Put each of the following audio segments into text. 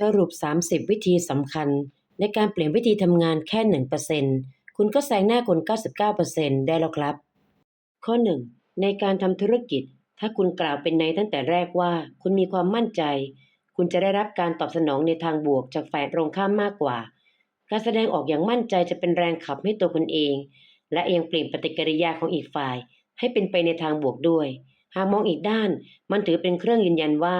สรุป 30 วิธีสำคัญ ในการเปลี่ยนวิธีทำงานแค่ 1%คุณก็แซงหน้าคน 99%ได้แล้วครับ ข้อ 1 ในการทำธุรกิจ ถ้าคุณกล่าวเป็นในตั้งแต่แรกว่า คุณมีความมั่นใจ คุณจะได้รับการตอบสนองในทางบวกจากฝ่ายตรงข้ามมากกว่า การแสดงออกอย่างมั่นใจจะเป็นแรงขับให้ตัวคุณเอง และยังเปลี่ยนปฏิกิริยาของอีกฝ่าย ให้เป็นไปในทางบวกด้วย หากมองอีกด้าน มันถือเป็นเครื่องยืนยันว่า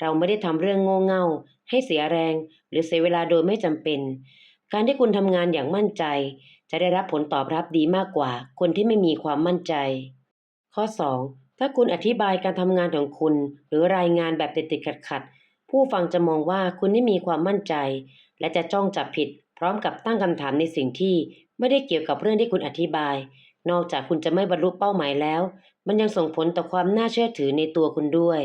เราไม่ได้ทำเรื่องโง่เง่า ให้เสียแรง หรือเสียเวลาโดยไม่จำเป็น การที่คุณทำงานอย่างมั่นใจ จะได้รับผลตอบรับดีมากกว่า คนที่ไม่มีความมั่นใจ ข้อ 2 ถ้าคุณอธิบายการทำงานของคุณ หรือรายงานแบบติดๆขัดๆผู้ฟังจะมองว่าคุณไม่มีความมั่นใจ และจะจ้องจับผิด พร้อมกับตั้งคำถามในสิ่งที่ไม่ได้เกี่ยวกับเรื่องที่คุณอธิบาย นอกจากคุณจะไม่บรรลุเป้าหมายแล้ว มันยังส่งผลต่อความน่าเชื่อถือในตัวคุณด้วย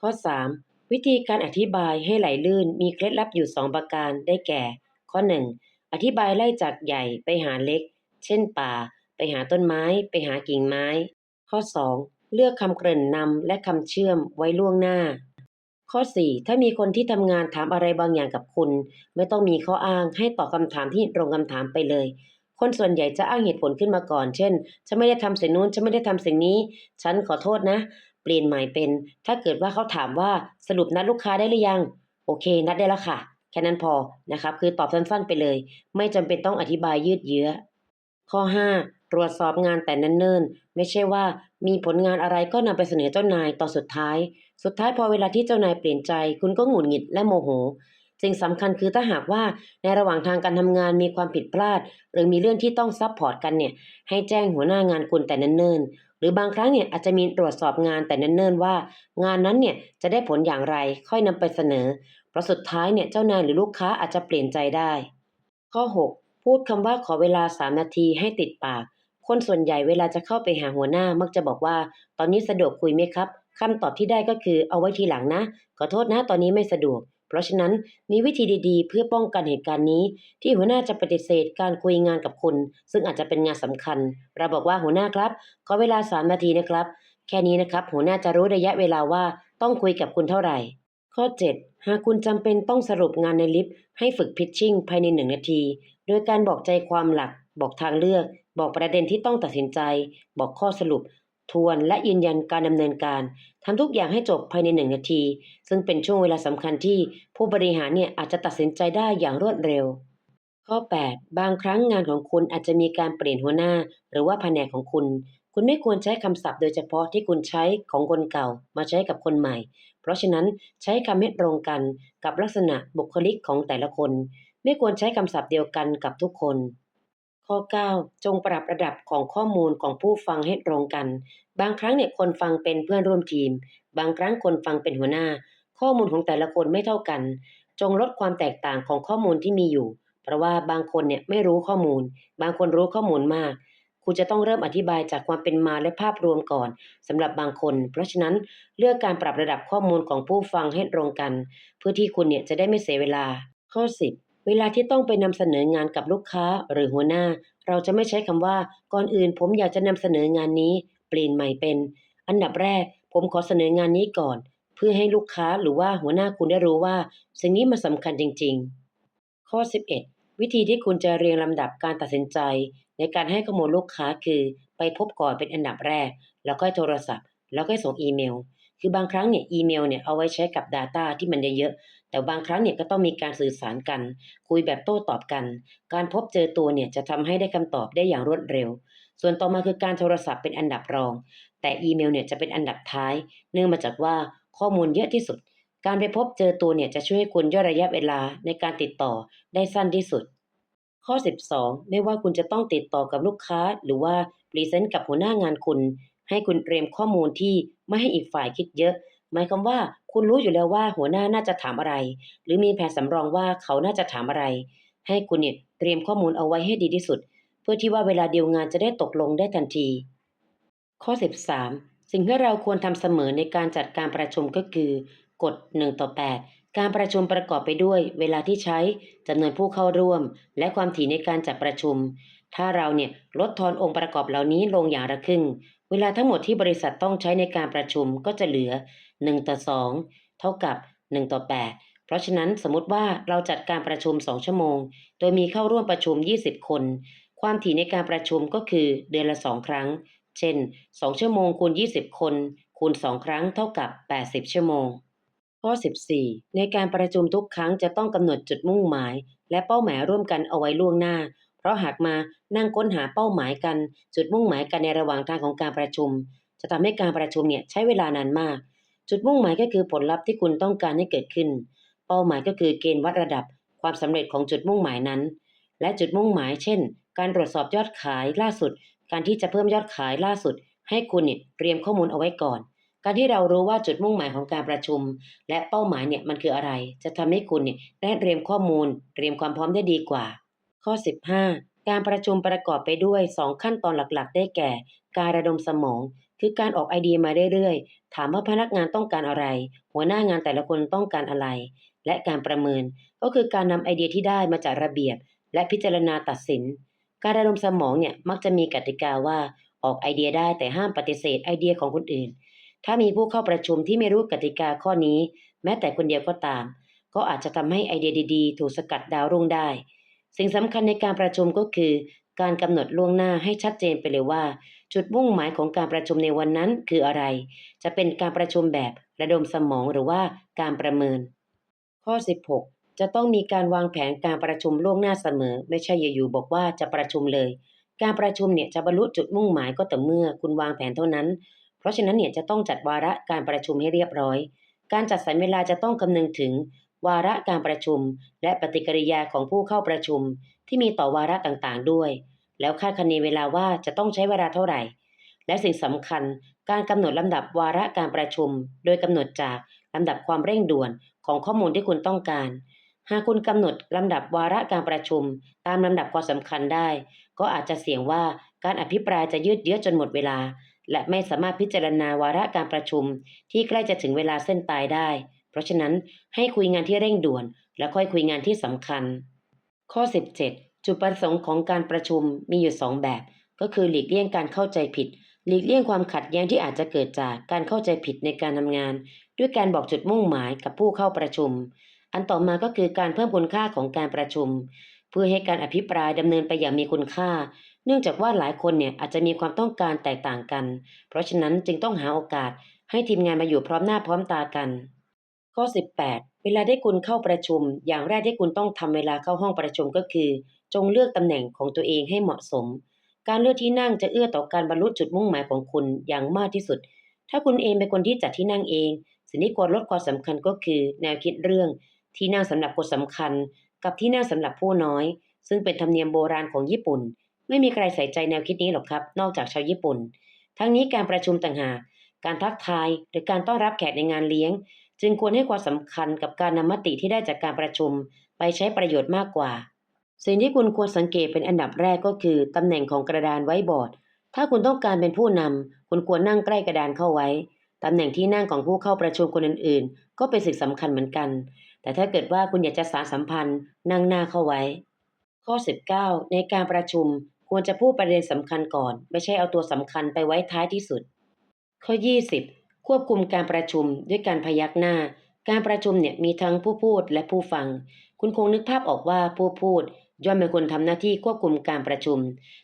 ข้อ 3 วิธีการอธิบายให้ไหลลื่นมีเคล็ดลับอยู่ 2 ประการได้แก่ ข้อ 1 อธิบายไล่จากใหญ่ไปหาเล็ก เช่นป่า ไปหาต้นไม้ ไปหากิ่งไม้ ข้อ 2 เลือกคำเกริ่นนำและคำเชื่อมไว้ล่วงหน้า ข้อ 4 ถ้ามีคนที่ทำงานถามอะไรบางอย่างกับคุณ ไม่ต้องมีข้ออ้างให้ตอบคำถามที่ตรงคำถามไปเลย คนส่วนใหญ่จะอ้างเหตุผลขึ้นมาก่อน เช่น ฉันไม่ได้ทำสิ่งนู้น ฉันไม่ได้ทำสิ่งนี้ ฉันขอโทษนะ เปลี่ยนใหม่เป็น ถ้าเกิดว่าเขาถามว่าสรุปนัดลูกค้าได้หรือยัง โอเค นัดได้แล้วค่ะ แค่นั้นพอนะครับ คือตอบสั้นๆไปเลย ไม่จำเป็นต้องอธิบายยืดเยื้อ ข้อ 5 ตรวจสอบงานแต่นั่นเนิ่นไม่ใช่ว่ามีผลงานอะไรก็นำไปเสนอเจ้านายต่อนสุดท้าย สุดท้ายพอเวลาที่เจ้านายเปลี่ยนใจ คุณก็หงุดหงิดและโมโห สิ่งสำคัญคือถ้าหากว่าในระหว่างทางการทำงานมีความผิดพลาด หรือมีเรื่องที่ต้องซัพพอร์ตกันเนี่ยให้แจ้งหัวหน้างานคุณแต่เนิ่นๆหรือบางครั้งเนี่ยอาจจะมีตรวจสอบงานแต่เนิ่นๆว่า งานนั้นเนี่ยจะได้ผลอย่างไรค่อยนำไปเสนอ เพราะสุดท้ายเนี่ยเจ้านายหรือลูกค้าอาจจะเปลี่ยนใจได้ ข้อ 6 พูดคำว่าขอเวลา 3 นาทีให้ติดปาก คนส่วนใหญ่เวลาจะเข้าไปหาหัวหน้ามักจะบอกว่า ตอนนี้สะดวกคุยไหมครับคำตอบที่ได้ก็คือเอาไว้ทีหลังนะ ขอโทษนะตอนนี้ไม่สะดวก ราะฉะนั้นมีวิธีดีๆ เพื่อป้องกันเหตุการณ์นี้ ที่หัวหน้าจะปฏิเสธการคุยงานกับคุณ ซึ่งอาจจะเป็นงานสำคัญ เราบอกว่าหัวหน้าครับขอเวลา 3 นาทีนะครับ แค่นี้นะครับ หัวหน้าจะรู้ระยะเวลาว่าต้องคุยกับคุณเท่าไหร่ ข้อ 7 หากคุณจำเป็นต้องสรุปงานในลิฟต์ให้ฝึกพิชชิ่งภายใน 1 นาที โดยการบอกใจความหลัก บอกทางเลือก บอกประเด็นที่ต้องตัดสินใจ บอกข้อสรุป ทวนและยืนยันการดำเนินการทำทุกอย่างให้จบภายในหนึ่งนาที ซึ่งเป็นช่วงเวลาสำคัญที่ผู้บริหารเนี่ยอาจจะตัดสินใจได้อย่างรวดเร็ว ข้อ 8 บางครั้งงานของคุณอาจจะมีการเปลี่ยนหัวหน้า หรือว่าแผนกของคุณ คุณไม่ควรใช้คำศัพท์โดยเฉพาะที่คุณใช้ของคนเก่ามาใช้กับคนใหม่ เพราะฉะนั้นใช้คำให้ตรงกันกับลักษณะบุคลิกของแต่ละคน ไม่ควรใช้คำศัพท์เดียวกันกับทุกคน ข้อ 9 จงปรับระดับของข้อมูลของผู้ฟังให้ตรงกัน บางครั้งเนี่ยคนฟังเป็นเพื่อนร่วมทีม บางครั้งคนฟังเป็นหัวหน้า ข้อมูลของแต่ละคนไม่เท่ากัน จงลดความแตกต่างของข้อมูลที่มีอยู่ เพราะว่าบางคนเนี่ยไม่รู้ข้อมูล บางคนรู้ข้อมูลมาก คุณจะต้องเริ่มอธิบายจากความเป็นมาและภาพรวมก่อนสำหรับบางคน เพราะฉะนั้นเลือกการปรับระดับข้อมูลของผู้ฟังให้ตรงกัน เพื่อที่คุณเนี่ยจะได้ไม่เสียเวลาข้อ 10 เวลาที่ต้องไปนำเสนองานกับลูกค้าหรือหัวหน้า เราจะไม่ใช้คำว่าก่อนอื่น ผมอยากจะนำเสนองานนี้ เปลี่ยนใหม่เป็น อันดับแรก ผมขอเสนองานนี้ก่อน เพื่อให้ลูกค้าหรือว่าหัวหน้าคุณได้รู้ว่า สิ่งนี้มันสำคัญจริง ๆ ข้อ 11 วิธีที่คุณจะเรียงลำดับการตัดสินใจ ในการให้ข้อมูลลูกค้าคือ ไปพบก่อนเป็นอันดับแรก แล้วก็โทรศัพท์ แล้วก็ส่งอีเมลคือบางครั้งเนี่ยอีเมลเนี่ยเอาไว้ใช้กับ Data ที่มันเยอะ แต่บางครั้งเนี่ยก็ต้องมีการสื่อสารกัน คุยแบบโต้ตอบกัน การพบเจอตัวเนี่ยจะทำให้ได้คำตอบได้อย่างรวดเร็ว ส่วนต่อมาคือการโทรศัพท์เป็นอันดับรอง แต่อีเมลเนี่ยจะเป็นอันดับท้าย เนื่องมาจากว่าข้อมูลเยอะที่สุด การไปพบเจอตัวเนี่ยจะช่วยให้คุณย่นระยะเวลาในการติดต่อได้สั้นที่สุด ข้อ 12 ไม่ว่าคุณจะต้องติดต่อกับลูกค้า หรือว่าพรีเซนต์กับหัวหน้างานคุณ ให้คุณเตรียมข้อมูลที่ไม่ให้อีกฝ่ายคิดเยอะ หมายความว่าคุณรู้อยู่แล้วว่าหัวหน้าน่าจะถามอะไร หรือมีแผนสำรองว่าเขาน่าจะถามอะไร ให้คุณเนี่ยเตรียมข้อมูลเอาไว้ให้ดีที่สุด เพื่อที่ว่าเวลาเดียวงานจะได้ตกลงได้ทันที ข้อ 13 สิ่งที่เราควรทำเสมอในการจัดการประชุมก็คือกฎ1ต่อ8 การประชุมประกอบไปด้วย เวลาที่ใช้จำนวนผู้เข้าร่วม และความถี่ในการจัดประชุม ถ้าเราเนี่ยลดทอนองค์ประกอบเหล่านี้ลงอย่างละครึ่ง วลาทั้งหมดที่บริษัทต้องใช้ในการประชุมก็จะเหลือ 1 ต่อ 2 เท่ากับ 1 ต่อ 8 เพราะฉะนั้นสมมติว่าเราจัดการประชุม 2 ชั่วโมง โดยมีเข้าร่วมประชุม 20 คน ความถี่ในการประชุมก็คือเดือนละ 2 ครั้ง เช่น 2 ชั่วโมงคูณ 20 คน คูณ 2 ครั้งเท่ากับ 80 ชั่วโมง ข้อ 14 ในการประชุมทุกครั้งจะต้องกำหนดจุดมุ่งหมาย และเป้าหมายร่วมกันเอาไว้ล่วงหน้า เพราะหากมานั่งค้นหาเป้าหมายกัน จุดมุ่งหมายกันในระหว่างทางของการประชุม จะทำให้การประชุมเนี่ยใช้เวลานานมาก จุดมุ่งหมายก็คือผลลัพธ์ที่คุณต้องการให้เกิดขึ้น เป้าหมายก็คือเกณฑ์วัดระดับความสำเร็จของจุดมุ่งหมายนั้น และจุดมุ่งหมาย เช่น การตรวจสอบยอดขายล่าสุด การที่จะเพิ่มยอดขายล่าสุด ให้คุณเนี่ยเตรียมข้อมูลเอาไว้ก่อน การที่เรารู้ว่าจุดมุ่งหมายของการประชุม และเป้าหมายเนี่ยมันคืออะไร จะทำให้คุณเนี่ยได้เตรียมข้อมูล เตรียมความพร้อมได้ดีกว่า ข้อ 15 การประชุมประกอบไปด้วย 2 ขั้นตอนหลักๆ ได้แก่ การระดมสมอง คือการออกไอเดียมาเรื่อยๆ ถามว่าพนักงานต้องการอะไร หัวหน้างานแต่ละคนต้องการอะไร และการประเมินก็คือการนำไอเดียที่ได้มาจากระเบียบ และพิจารณาตัดสิน การระดมสมองเนี่ยมักจะมีกติกาว่าออกไอเดียได้แต่ห้ามปฏิเสธไอเดียของคนอื่น ถ้ามีผู้เข้าประชุมที่ไม่รู้กติกาข้อนี้ แม้แต่คนเดียวก็ตาม ก็อาจจะทำให้ไอเดียดีๆ ถูกสกัดดาวรุ่งได้ สิ่งสำคัญในการประชุมก็คือ การกำหนดล่วงหน้าให้ชัดเจนไปเลยว่า จุดมุ่งหมายของการประชุมในวันนั้นคืออะไร จะเป็นการประชุมแบบระดมสมองหรือว่าการประเมิน ข้อ 16 จะต้องมีการวางแผนการประชุมล่วงหน้าเสมอ ไม่ใช่อยู่ๆบอกว่าจะประชุมเลย การประชุมเนี่ยจะบรรลุจุดมุ่งหมายก็ต่อเมื่อคุณวางแผนเท่านั้น เพราะฉะนั้นเนี่ยจะต้องจัดวาระการประชุมให้เรียบร้อย การจัดสรรเวลาจะต้องคำนึงถึง วาระการประชุม และปฏิกิริยาของผู้เข้าประชุม ที่มีต่อวาระต่างๆ ด้วย แล้วคาดคะเนเวลาว่าจะต้องใช้เวลาเท่าไหร่ และสิ่งสำคัญการกำหนดลำดับวาระการประชุม โดยกำหนดจากลำดับความเร่งด่วนของข้อมูลที่คุณต้องการ หากคุณกำหนดลำดับวาระการประชุม ตามลำดับความสำคัญได้ ก็อาจจะเสี่ยงว่าการอภิปรายจะยืดเยื้อจนหมดเวลา และไม่สามารถพิจารณาวาระการประชุม ที่ใกล้จะถึงเวลาเส้นตายได้ เพราะฉะนั้นให้คุยงานที่เร่งด่วน แล้วค่อยคุยงานที่สำคัญ ข้อ 17 จุดประสงค์ของการประชุมมีอยู่ 2 แบบ ก็คือหลีกเลี่ยงการเข้าใจผิด หลีกเลี่ยงความขัดแย้งที่อาจจะเกิดจากการเข้าใจผิดในการทำงาน ด้วยการบอกจุดมุ่งหมายกับผู้เข้าประชุม อันต่อมาก็คือการเพิ่มคุณค่าของการประชุม เพื่อให้การอภิปรายดำเนินไปอย่างมีคุณค่าเนื่องจากว่าหลายคนเนี่ยอาจจะมีความต้องการแตกต่างกัน เพราะฉะนั้นจึงต้องหาโอกาสให้ทีมงานมาอยู่พร้อมหน้าพร้อมตากัน ข้อ 18 เวลาที่คุณเข้าประชุม อย่างแรกที่คุณต้องทำเวลาเข้าห้องประชุมก็คือ จงเลือกตำแหน่งของตัวเองให้เหมาะสม การเลือกที่นั่งจะเอื้อต่อการบรรลุจุดมุ่งหมายของคุณอย่างมากที่สุด ถ้าคุณเองเป็นคนที่จัดที่นั่งเอง สิ่งที่ควรลดความสำคัญก็คือ แนวคิดเรื่อง ที่นั่งสำหรับคนสำคัญ กับที่นั่งสำหรับผู้น้อย ซึ่งเป็นธรรมเนียมโบราณของญี่ปุ่น ไม่มีใครใส่ใจแนวคิดนี้หรอกครับ นอกจากชาวญี่ปุ่น ทั้งนี้การประชุมต่างหากการทักทาย หรือการต้อนรับแขกในงานเลี้ยง จึงควรให้ความสำคัญกับการนำมติที่ได้จากการประชุมไปใช้ประโยชน์มากกว่า สิ่งที่คุณควรสังเกตเป็นอันดับแรกก็คือตำแหน่งของกระดานไว้บอร์ด ถ้าคุณต้องการเป็นผู้นำคุณควรนั่งใกล้กระดานเข้าไว้ตำแหน่งที่นั่งของผู้เข้าประชุมคนอื่นๆ ก็เป็นสิ่งสำคัญเหมือนกัน แต่ถ้าเกิดว่าคุณอยากจะสานสัมพันธ์นั่งหน้าเข้าไว้ ข้อ 19 ในการประชุมควรจะพูดประเด็นสำคัญก่อน ไม่ใช่เอาตัวสำคัญไปไว้ท้ายที่สุด ข้อ 20 ควบคุมการประชุมด้วยการพยักหน้า การประชุมเนี่ยมีทั้งผู้พูดและผู้ฟัง คุณคงนึกภาพออกว่าผู้พูดย่อมเป็นคนทำหน้าที่ควบคุมการประชุม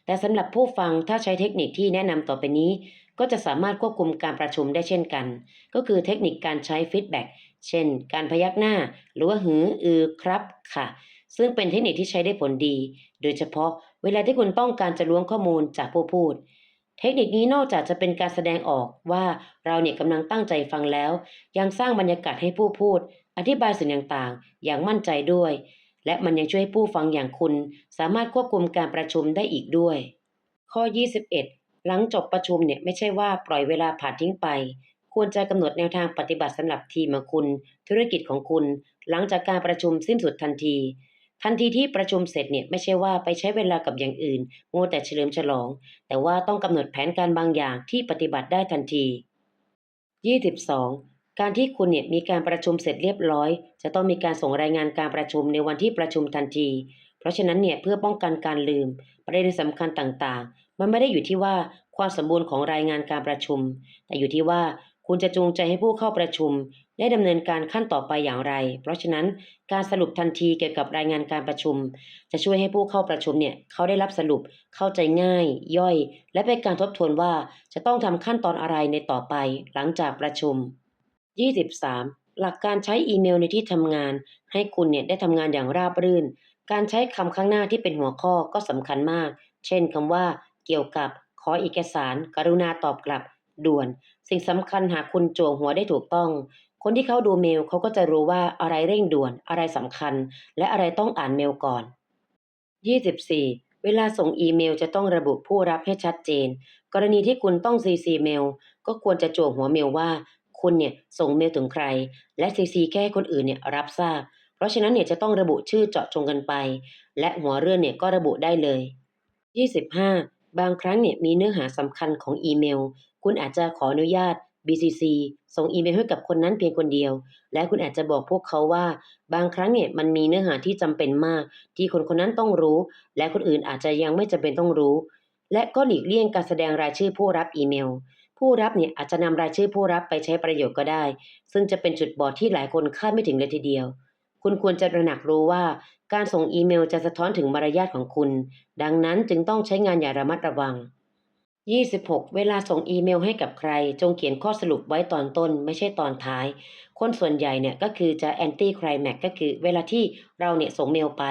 แต่สำหรับผู้ฟังถ้าใช้เทคนิคที่แนะนำต่อไปนี้ ก็จะสามารถควบคุมการประชุมได้เช่นกัน ก็คือเทคนิคการใช้ฟีดแบ็กเช่น การพยักหน้า หรือว่าหืออือครับค่ะ ซึ่งเป็นเทคนิคที่ใช้ได้ผลดี โดยเฉพาะเวลาที่คุณต้องการจะล้วงข้อมูลจากผู้พูด เทคนิคนี้นอกจากจะเป็นการแสดงออกว่าเราเนี่ยกำลังตั้งใจฟังแล้ว ยังสร้างบรรยากาศให้ผู้พูด อธิบายสิ่งต่างๆ อย่างมั่นใจด้วย และมันยังช่วยให้ผู้ฟังอย่างคุณ สามารถควบคุมการประชุมได้อีกด้วย ข้อ 21 หลังจบประชุมเนี่ยไม่ใช่ว่าปล่อยเวลาผ่านทิ้งไป ควรจะกำหนดแนวทางปฏิบัติสำหรับทีมของคุณ ธุรกิจของคุณ หลังจากการประชุมสิ้นสุดทันที ทันทีที่ประชุมเสร็จเนี่ยไม่ใช่ว่าไปใช้เวลากับอย่างอื่นมัวแต่เฉลิมฉลอง แต่ว่าต้องกำหนดแผนการบางอย่างที่ปฏิบัติได้ทันที 22 การที่คุณเนี่ยมีการประชุมเสร็จเรียบร้อย จะต้องมีการส่งรายงานการประชุมในวันที่ประชุมทันที เพราะฉะนั้นเนี่ยเพื่อป้องกันการลืม ประเด็นสำคัญต่างๆ มันไม่ได้อยู่ที่ว่าความสมบูรณ์ของรายงานการประชุม แต่อยู่ที่ว่าคุณจะจูงใจให้ผู้เข้าประชุม และดำเนินการขั้นต่อไปอย่างไร เพราะฉะนั้นการสรุปทันทีเกี่ยวกับรายงานการประชุม จะช่วยให้ผู้เข้าประชุมเนี่ยเขาได้รับสรุปเข้าใจง่าย ย่อย และเป็นการทบทวนว่าจะต้องทำขั้นตอนอะไรในต่อไปหลังจากประชุม 23. หลักการใช้อีเมลในที่ทำงาน ให้คุณเนี่ยได้ทำงานอย่างราบรื่น การใช้คำข้างหน้าที่เป็นหัวข้อก็สำคัญมาก เช่นคำว่า เกี่ยวกับขอเอกสาร กรุณาตอบกลับ ด่วน สิ่งสำคัญหากคุณจวงหัวได้ถูกต้อง คนที่เขาดูเมลเขาก็จะรู้ว่าอะไรเร่งด่วน อะไรสำคัญ และอะไรต้องอ่านเมลก่อน 24. เวลาส่งอีเมลจะต้องระบุผู้รับให้ชัดเจน กรณีที่คุณต้อง CC เมลก็ควรจะโจวหัวเมลว่า คุณเนี่ยส่งเมลถึงใคร และ CC แค่ให้คนอื่นเนี่ยรับทราบ เพราะฉะนั้นเนี่ยจะต้องระบุชื่อเจาะจงกันไป และหัวเรื่องเนี่ยก็ระบุได้เลย 25. บางครั้งเนี่ยมีเนื้อหาสำคัญของอีเมล คุณอาจจะขออนุญาต BCC ส่งอีเมลให้กับคนนั้นเพียงคนเดียว และคุณอาจจะบอกพวกเขาว่า บางครั้งเนี่ยมันมีเนื้อหาที่จำเป็นมาก ที่คนคนนั้นต้องรู้ และคนอื่นอาจจะยังไม่จำเป็นต้องรู้ และก็หลีกเลี่ยงการแสดงรายชื่อผู้รับอีเมล ผู้รับเนี่ยอาจจะนำรายชื่อผู้รับไปใช้ประโยชน์ก็ได้ ซึ่งจะเป็นจุดบอดที่หลายคนคาดไม่ถึงเลยทีเดียว คุณควรจะระหนักรู้ว่า การส่งอีเมลจะสะท้อนถึงมารยาทของคุณ ดังนั้นจึงต้องใช้งานอย่างระมัดระวัง 26. เวลาส่งอีเมลให้กับใคร จงเขียนข้อสรุปไว้ตอนต้น ไม่ใช่ตอนท้าย คนส่วนใหญ่เนี่ยก็คือจะแอนตี้ไคลแม็กก็คือเวลาที่เราเนี่ยส่งเมลไป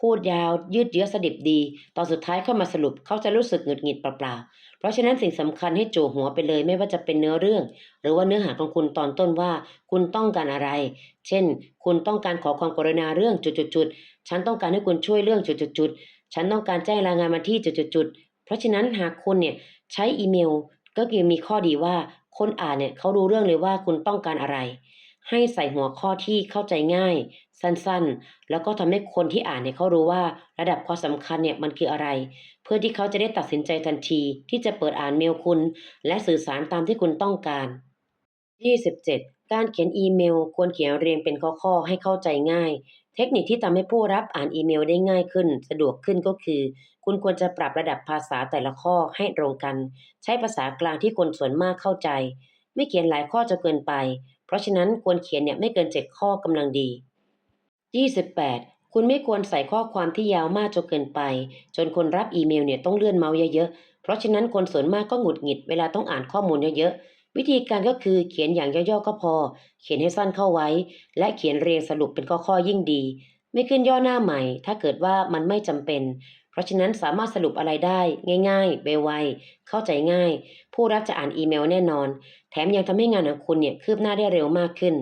พูดยาวยืดเยื้อสดิบดี ตอนสุดท้ายเข้ามาสรุปเขาจะรู้สึกหงุดหงิดเปล่าๆ เพราะฉะนั้นสิ่งสำคัญให้โจหัวไปเลยไม่ว่าจะเป็นเนื้อเรื่อง หรือว่าเนื้อหาของคุณตอนต้นว่า คุณต้องการอะไร เช่น คุณต้องการขอความกรุณาเรื่องจุดๆฉันต้องการให้คุณช่วยเรื่องจุดๆฉันต้องการแจ้งรายงานมาที่จุดๆ เพราะฉะนั้นหากคุณเนี่ยใช้อีเมลก็คือมีข้อดีว่าคนอ่านเนี่ยเขารู้เรื่องเลยว่าคุณต้องการอะไร ให้ใส่หัวข้อที่เข้าใจง่าย สั้นๆ แล้วก็ทำให้คนที่อ่านเนี่ยเขารู้ว่าระดับความสำคัญเนี่ยมันคืออะไร เพื่อที่เขาจะได้ตัดสินใจทันที ที่จะเปิดอ่านเมลคุณ และสื่อสารตามที่คุณต้องการ 27. การเขียนอีเมลควรเขียนเรียงเป็นข้อๆให้เข้าใจง่าย เทคนิคที่ทำให้ผู้รับอ่านอีเมลได้ง่ายขึ้น สะดวกขึ้นก็คือ คุณควรจะปรับระดับภาษาแต่ละข้อให้ตรงกัน ใช้ภาษากลางที่คนส่วนมากเข้าใจ ไม่เขียนหลายข้อจะเกินไป เพราะฉะนั้นควรเขียนเนี่ยไม่เกิน7ข้อกำลังดี 28. คุณไม่ควรใส่ข้อความที่ยาวมากจนเกินไป จนคนรับอีเมลเนี่ยต้องเลื่อนเมาส์เยอะๆเพราะฉะนั้นคนส่วนมากก็หงุดหงิดเวลาต้องอ่านข้อมูลเยอะๆ วิธีการก็คือเขียนอย่างย่อๆก็พอ เขียนให้สั้นเข้าไว้ และเขียนเรียงสรุปเป็นข้อๆยิ่งดี ไม่ขึ้นย่อหน้าใหม่ ถ้าเกิดว่ามันไม่จำเป็น เพราะฉะนั้นสามารถสรุปอะไรได้ ง่ายๆไวๆเข้าใจง่าย ผู้รับจะอ่านอีเมลแน่นอน แถมยังทำให้งานของคุณเนี่ยคืบหน้าได้เร็วมากขึ้น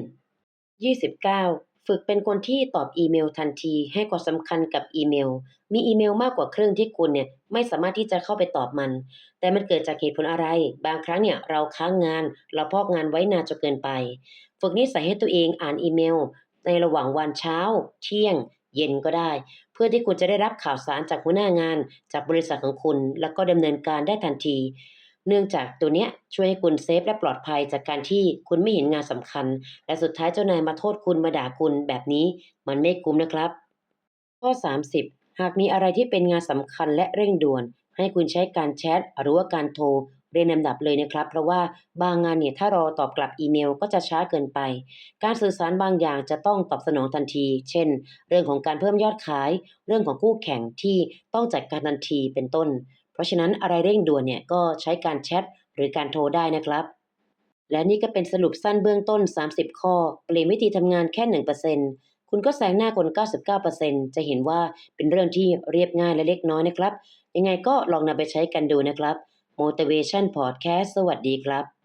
29. ฝึกเป็นคนที่ตอบอีเมลทันที ให้ความสำคัญกับอีเมล มีอีเมลมากกว่าครึ่งที่คุณเนี่ยไม่สามารถที่จะเข้าไปตอบมัน แต่มันเกิดจากเหตุผลอะไร บางครั้งเนี่ยเราค้างงาน เราพอกงานไว้นานจนเกินไป ฝึกนิสัยให้ตัวเองอ่านอีเมล ในระหว่างวันเช้า เที่ยง เย็นก็ได้ เพื่อที่คุณจะได้รับข่าวสารจากหัวหน้างาน จากบริษัทของคุณ แล้วก็ดำเนินการได้ทันที เนื่องจากตัวเนี้ยช่วยให้คุณเซฟและปลอดภัยจากการที่คุณไม่เห็นงานสำคัญ และสุดท้ายเจ้านายมาโทษคุณมาด่าคุณแบบนี้ มันไม่คุ้มนะครับ ข้อ 30 หากมีอะไรที่เป็นงานสำคัญและเร่งด่วน ให้คุณใช้การแชทหรือว่าการโทรเรียนลำดับเลยนะครับ เพราะว่าบางงานเนี่ยถ้ารอตอบกลับอีเมลก็จะช้าเกินไป การสื่อสารบางอย่างจะต้องตอบสนองทันที เช่น เรื่องของการเพิ่มยอดขาย เรื่องของคู่แข่งที่ต้องจัดการทันทีเป็นต้น ราะฉะนั้นอะไรเร่งด่วนเนี่ยก็ใช้การแชทหรือการโทรได้นะครับ และนี่ก็เป็นสรุปสั้นเบื้องต้น 30 ข้อ เปลี่ยนวิธีทำงานแค่ 1%คุณก็แซงหน้าคน 99%จะเห็นว่าเป็นเรื่องที่เรียบง่ายและเล็กน้อยนะครับ ยังไงก็ลองนำไปใช้กันดูนะครับ Motivation Podcast สวัสดีครับ